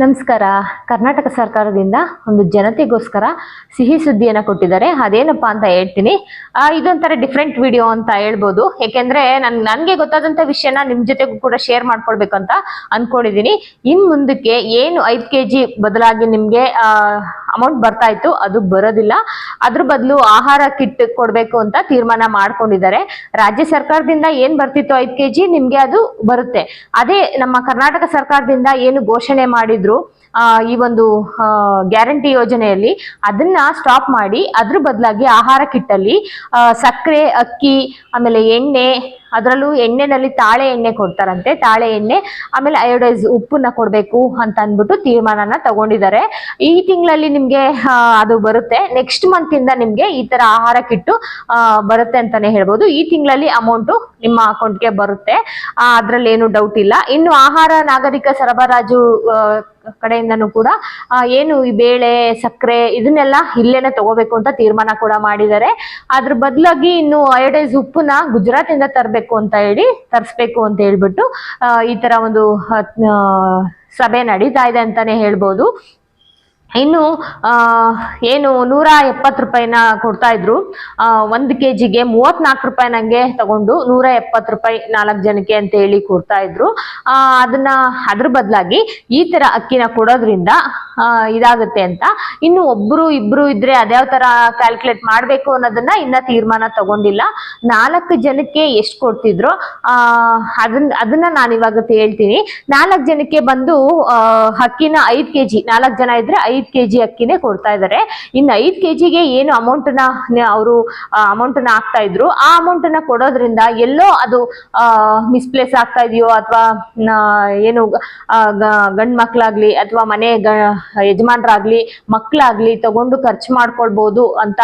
ನಮಸ್ಕಾರ. ಕರ್ನಾಟಕ ಸರ್ಕಾರದಿಂದ ಒಂದು ಜನತೆಗೋಸ್ಕರ ಸಿಹಿ ಸುದ್ದಿಯನ್ನು ಕೊಟ್ಟಿದ್ದಾರೆ. ಅದೇನಪ್ಪ ಅಂತ ಹೇಳ್ತೀನಿ. ಇದೊಂಥರ ಡಿಫ್ರೆಂಟ್ ವಿಡಿಯೋ ಅಂತ ಹೇಳ್ಬೋದು. ಯಾಕೆಂದ್ರೆ ನನ್, ನನಗೆ ಗೊತ್ತಾದಂಥ ವಿಷಯನ ನಿಮ್ಮ ಜೊತೆಗೂ ಕೂಡ ಶೇರ್ ಮಾಡ್ಕೊಳ್ಬೇಕು ಅಂತ ಅನ್ಕೊಂಡಿದ್ದೀನಿ. ಇನ್ ಮುಂದಕ್ಕೆ ಏನು ಐದು ಕೆ ಜಿ ಬದಲಾಗಿ ನಿಮಗೆ ಅಮೌಂಟ್ ಬರ್ತಾ ಇತ್ತು, ಅದು ಬರೋದಿಲ್ಲ. ಅದ್ರ ಬದಲು ಆಹಾರ ಕಿಟ್ ಕೊಡಬೇಕು ಅಂತ ತೀರ್ಮಾನ ಮಾಡ್ಕೊಂಡಿದ್ದಾರೆ. ರಾಜ್ಯ ಸರ್ಕಾರದಿಂದ ಏನ್ ಬರ್ತಿತ್ತು ಐದ್ ಕೆ ಜಿ ನಿಮ್ಗೆ ಅದು ಬರುತ್ತೆ. ಅದೇ ನಮ್ಮ ಕರ್ನಾಟಕ ಸರ್ಕಾರದಿಂದ ಏನು ಘೋಷಣೆ ಮಾಡಿದ್ರು ಈ ಒಂದು ಗ್ಯಾರಂಟಿ ಯೋಜನೆಯಲ್ಲಿ, ಅದನ್ನ ಸ್ಟಾಪ್ ಮಾಡಿ, ಅದ್ರ ಬದಲಾಗಿ ಆಹಾರ ಕಿಟ್ಟಲ್ಲಿ ಸಕ್ಕರೆ, ಅಕ್ಕಿ, ಆಮೇಲೆ ಎಣ್ಣೆ ಅದರಲ್ಲೂ ಎಣ್ಣೆನಲ್ಲಿ ತಾಳೆ ಎಣ್ಣೆ ಕೊಡ್ತಾರಂತೆ. ತಾಳೆ ಎಣ್ಣೆ, ಆಮೇಲೆ ಅಯೋಡೈಸ್ ಉಪ್ಪನ್ನ ಕೊಡಬೇಕು ಅಂತ ಅಂದ್ಬಿಟ್ಟು ತೀರ್ಮಾನನ ತಗೊಂಡಿದ್ದಾರೆ. ಈ ತಿಂಗಳಲ್ಲಿ ನಿಮ್ಗೆ ಅದು ಬರುತ್ತೆ. ನೆಕ್ಸ್ಟ್ ಮಂತ್ ಇಂದ ನಿಮ್ಗೆ ಈ ತರ ಆಹಾರ ಕಿಟ್ಟು ಬರುತ್ತೆ ಅಂತಾನೆ ಹೇಳ್ಬೋದು. ಈ ತಿಂಗಳಲ್ಲಿ ಅಮೌಂಟು ನಿಮ್ಮ ಅಕೌಂಟ್ಗೆ ಬರುತ್ತೆ. ಅದ್ರಲ್ಲಿ ಏನು ಡೌಟ್ ಇಲ್ಲ. ಇನ್ನು ಆಹಾರ ನಾಗರಿಕ ಸರಬರಾಜು ಕಡೆಯಿಂದನು ಕಡೆಯಿಂದನೂ ಕೂಡ ಏನು ಈ ಬೇಳೆ, ಸಕ್ಕರೆ ಇದನ್ನೆಲ್ಲ ಇಲ್ಲೇನೆ ತಗೋಬೇಕು ಅಂತ ತೀರ್ಮಾನ ಕೂಡ ಮಾಡಿದ್ದಾರೆ. ಅದ್ರ ಬದಲಾಗಿ ಇನ್ನು ಅಯೋಡೈಸ್ ಉಪ್ಪನ್ನ ಗುಜರಾತ್ ಇಂದ ತರಬೇಕು ಅಂತ ಹೇಳಿ ತರಿಸ್ಬೇಕು ಅಂತ ಹೇಳ್ಬಿಟ್ಟು ಈ ತರ ಒಂದು ಸಭೆ ನಡೀತಾ ಇದೆ ಅಂತಾನೆ ಹೇಳ್ಬೋದು. ಇನ್ನು ಏನು ನೂರ ಎಪ್ಪತ್ತು ರೂಪಾಯಿನ ಕೊಡ್ತಾ ಇದ್ರು. ಒಂದು ಕೆ ಜಿಗೆ ಮೂವತ್ನಾಲ್ಕು ರೂಪಾಯಿ ನಂಗೆ ತಗೊಂಡು ನೂರ ಎಪ್ಪತ್ತು ರೂಪಾಯಿ ನಾಲ್ಕು ಜನಕ್ಕೆ ಅಂತ ಹೇಳಿ ಕೊಡ್ತಾ ಇದ್ರು. ಅದನ್ನ ಅದ್ರ ಬದಲಾಗಿ ಈ ತರ ಅಕ್ಕಿನ ಕೊಡೋದ್ರಿಂದ ಇದಾಗುತ್ತೆ ಅಂತ. ಇನ್ನು ಒಬ್ರು ಇಬ್ರು ಇದ್ರೆ ಅದ್ಯಾವ ತರ ಕ್ಯಾಲ್ಕುಲೇಟ್ ಮಾಡ್ಬೇಕು ಅನ್ನೋದನ್ನ ಇನ್ನ ತೀರ್ಮಾನ ತಗೊಂಡಿಲ್ಲ. ನಾಲ್ಕು ಜನಕ್ಕೆ ಎಷ್ಟು ಕೊಡ್ತಿದ್ರು, ಆ ಅದನ್ನ ಅದನ್ನ ನಾನು ಇವಾಗ ಹೇಳ್ತೀನಿ. ನಾಲ್ಕು ಜನಕ್ಕೆ ಬಂದು ಅಕ್ಕಿನ ಐದ್ ಕೆಜಿ, ನಾಲ್ಕು ಜನ ಇದ್ರೆ ಕೆಜಿ ಅಕ್ಕಿನೇ ಕೊಡ್ತಾ ಇದ್ದಾರೆ ಇನ್ನು ಐದ್ ಕೆಜಿಗೆ ಏನು ಅಮೌಂಟ್ನ ಅವರು ಅಮೌಂಟ್ನ ಹಾಕ್ತಾ ಇದ್ರು? ಆ ಅಮೌಂಟ್ನ ಕೊಡೋದ್ರಿಂದ ಎಲ್ಲೋ ಅದು ಮಿಸ್ಪ್ಲೇಸ್ ಆಗ್ತಾ ಇದೆಯೋ ಅಥವಾ ಏನು ಗಂಡು ಮಕ್ಳಾಗ್ಲಿ ಅಥವಾ ಮನೆ ಯಜಮಾನರಾಗ್ಲಿ, ಮಕ್ಳಾಗ್ಲಿ ತಗೊಂಡು ಖರ್ಚು ಮಾಡ್ಕೊಳ್ಬಹುದು ಅಂತ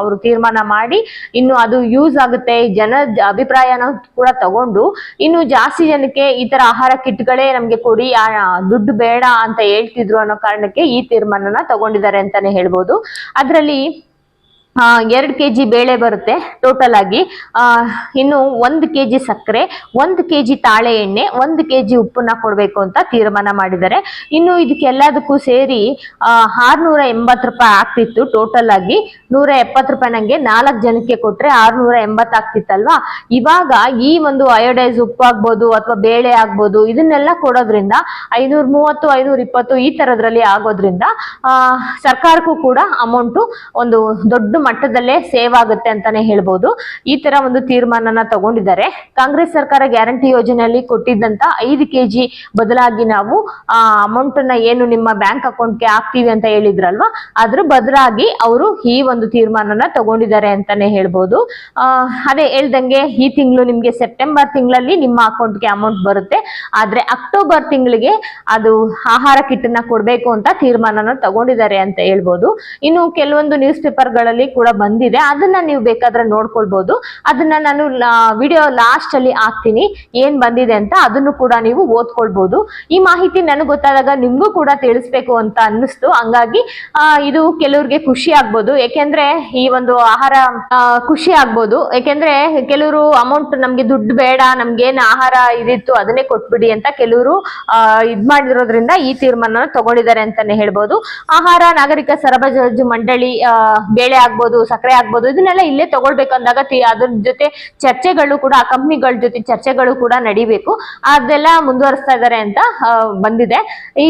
ಅವರು ತೀರ್ಮಾನ ಮಾಡಿ ಇನ್ನು ಅದು ಯೂಸ್ ಆಗುತ್ತೆ. ಜನ ಅಭಿಪ್ರಾಯನ ಕೂಡ ತಗೊಂಡು ಇನ್ನು ಜಾಸ್ತಿ ಜನಕ್ಕೆ ಈ ತರ ಆಹಾರ ಕಿಟ್ಗಳೇ ನಮ್ಗೆ ಕೊಡಿ ದುಡ್ಡು ಬೇಡ ಅಂತ ಹೇಳ್ತಿದ್ರು ಅನ್ನೋ ಕಾರಣಕ್ಕೆ ಈ ತೀರ್ಮಾನನ ತಗೊಂಡಿದ್ದಾರೆ ಅಂತಾನೆ ಹೇಳ್ಬೋದು. ಅದರಲ್ಲಿ ಎರಡು ಕೆ ಜಿ ಬೇಳೆ ಬರುತ್ತೆ ಟೋಟಲ್ ಆಗಿ. ಇನ್ನು ಒಂದು ಕೆ ಜಿ ಸಕ್ಕರೆ, ಒಂದು ಕೆ ಜಿ ತಾಳೆ ಎಣ್ಣೆ, ಒಂದು ಕೆ ಜಿ ಉಪ್ಪನ್ನ ಕೊಡಬೇಕು ಅಂತ ತೀರ್ಮಾನ ಮಾಡಿದ್ದಾರೆ. ಇನ್ನು ಇದಕ್ಕೆಲ್ಲದಕ್ಕೂ ಸೇರಿ ಆರ್ನೂರ ಎಂಬತ್ತು ರೂಪಾಯಿ ಆಗ್ತಿತ್ತು ಟೋಟಲ್ ಆಗಿ. ನೂರ ಎಪ್ಪತ್ತು ರೂಪಾಯಿ ನಂಗೆ ನಾಲ್ಕು ಜನಕ್ಕೆ ಕೊಟ್ರೆ ಆರ್ನೂರ ಎಂಬತ್ತು ಆಗ್ತಿತ್ತಲ್ವಾ? ಇವಾಗ ಈ ಒಂದು ಅಯೋಡೈಸ್ ಉಪ್ಪು ಆಗ್ಬೋದು ಅಥವಾ ಬೇಳೆ ಆಗ್ಬೋದು, ಇದನ್ನೆಲ್ಲ ಕೊಡೋದ್ರಿಂದ ಐನೂರ ಮೂವತ್ತು, ಐನೂರ ಇಪ್ಪತ್ತು ಈ ತರದ್ರಲ್ಲಿ ಆಗೋದ್ರಿಂದ ಸರ್ಕಾರಕ್ಕೂ ಕೂಡ ಅಮೌಂಟು ಒಂದು ದೊಡ್ಡ ಮಟ್ಟದಲ್ಲೇ ಸೇವ್ ಆಗುತ್ತೆ ಅಂತಾನೆ ಹೇಳ್ಬೋದು. ಈ ತರ ಒಂದು ತೀರ್ಮಾನನ ತಗೊಂಡಿದ್ದಾರೆ. ಕಾಂಗ್ರೆಸ್ ಸರ್ಕಾರ ಗ್ಯಾರಂಟಿ ಯೋಜನೆಯಲ್ಲಿ ಕೊಟ್ಟಿದ್ದಂತ ಐದು ಕೆಜಿ ಬದಲಾಗಿ ನಾವು, ಆ ಅಮೌಂಟ್ನ ಏನು ನಿಮ್ಮ ಬ್ಯಾಂಕ್ ಅಕೌಂಟ್ಗೆ ಹಾಕ್ತೀವಿ ಅಂತ ಹೇಳಿದ್ರಲ್ವಾ? ಅದ್ರ ಬದಲಾಗಿ ಅವರು ಈ ಒಂದು ತೀರ್ಮಾನನ ತಗೊಂಡಿದ್ದಾರೆ ಅಂತಾನೆ ಹೇಳ್ಬೋದು. ಅದೇ ಹೇಳ್ದಂಗೆ ಈ ತಿಂಗಳು ನಿಮ್ಗೆ ಸೆಪ್ಟೆಂಬರ್ ತಿಂಗಳಲ್ಲಿ ನಿಮ್ಮ ಅಕೌಂಟ್ಗೆ ಅಮೌಂಟ್ ಬರುತ್ತೆ. ಆದ್ರೆ ಅಕ್ಟೋಬರ್ ತಿಂಗಳಿಗೆ ಅದು ಆಹಾರ ಕಿಟ್ ಕಿಟ್ಟನ್ನ ಕೊಡ್ಬೇಕು ಅಂತ ತೀರ್ಮಾನನ ತಗೊಂಡಿದ್ದಾರೆ ಅಂತ ಹೇಳ್ಬೋದು. ಇನ್ನು ಕೆಲವೊಂದು ನ್ಯೂಸ್ ಪೇಪರ್ಗಳಲ್ಲಿ ಕೂಡ ಬಂದಿದೆ. ಅದನ್ನ ನೀವು ಬೇಕಾದ್ರೆ ನೋಡ್ಕೊಳ್ಬಹುದು ಅದನ್ನ ನಾನು ವಿಡಿಯೋ ಲಾಸ್ಟ್ ಅಲ್ಲಿ ಹಾಕ್ತೀನಿ. ಏನ್ ಬಂದಿದೆ ಅಂತ ಅದನ್ನು ಕೂಡ ನೀವು ಓದ್ಕೊಳ್ಬಹುದು ಈ ಮಾಹಿತಿ ನನಗೆ ಗೊತ್ತಾದಾಗ ನಿಮ್ಗೂ ಕೂಡ ತಿಳಿಸ್ಬೇಕು ಅಂತ ಅನ್ನಿಸ್ತು. ಹಂಗಾಗಿ ಇದು ಕೆಲವ್ರಿಗೆ ಖುಷಿ ಆಗ್ಬೋದು. ಯಾಕೆಂದ್ರೆ ಈ ಒಂದು ಆಹಾರ ಖುಷಿ ಆಗ್ಬೋದು. ಯಾಕೆಂದ್ರೆ ಕೆಲವರು ಅಮೌಂಟ್ ನಮ್ಗೆ ದುಡ್ಡು ಬೇಡ ನಮ್ಗೇನ್ ಆಹಾರ ಇದಿತ್ತು ಅದನ್ನೇ ಕೊಟ್ಬಿಡಿ ಅಂತ ಕೆಲವರು ಇದ್ ಮಾಡಿರೋದ್ರಿಂದ ಈ ತೀರ್ಮಾನ ತಗೊಂಡಿದ್ದಾರೆ ಅಂತಾನೆ ಹೇಳ್ಬೋದು. ಆಹಾರ ನಾಗರಿಕ ಸರಬರಾಜು ಮಂಡಳಿ ಬೇಳೆ ಆಗ್ಬೋದು. ಸಕ್ಕರೆ ಆಗ್ಬೋದು, ಇದನ್ನೆಲ್ಲ ಇಲ್ಲೇ ತಗೊಳ್ಬೇಕಂದಾಗ ಅದ್ರ ಜೊತೆ ಚರ್ಚೆಗಳು ಕೂಡ, ಆ ಕಂಪ್ನಿಗಳ ಜೊತೆ ಚರ್ಚೆಗಳು ಕೂಡ ನಡಿಬೇಕು. ಅದೆಲ್ಲ ಮುಂದುವರಿಸ್ತಾ ಇದ್ದಾರೆ ಅಂತ ಬಂದಿದೆ.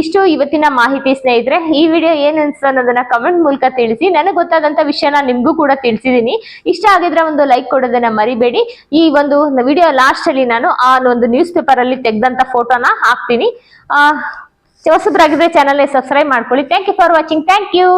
ಇಷ್ಟು ಇವತ್ತಿನ ಮಾಹಿತಿ ಸ್ನೇಹಿತರೆ. ಈ ವಿಡಿಯೋ ಏನ್ ಅನ್ಸ್ತು ಅನ್ನೋದನ್ನ ಕಮೆಂಟ್ ಮೂಲಕ ತಿಳಿಸಿ. ನನಗೆ ಗೊತ್ತಾದಂತ ವಿಷಯನ ನಿಮ್ಗೂ ಕೂಡ ತಿಳಿಸಿದೀನಿ. ಇಷ್ಟ ಆಗಿದ್ರೆ ಒಂದು ಲೈಕ್ ಕೊಡೋದನ್ನ ಮರಿಬೇಡಿ. ಈ ಒಂದು ವಿಡಿಯೋ ಲಾಸ್ಟ್ ಅಲ್ಲಿ ನಾನು ಆ ಒಂದು ನ್ಯೂಸ್ ಪೇಪರ್ ಅಲ್ಲಿ ತೆಗೆದಂತ ಫೋಟೋನ ಹಾಕ್ತೀನಿ. ಹೊಸಬ್ರಾಗಿದ್ರೆ ಚಾನಲ್ ಸಬ್ಸ್ಕ್ರೈಬ್ ಮಾಡ್ಕೊಳ್ಳಿ. Thank you for watching thank you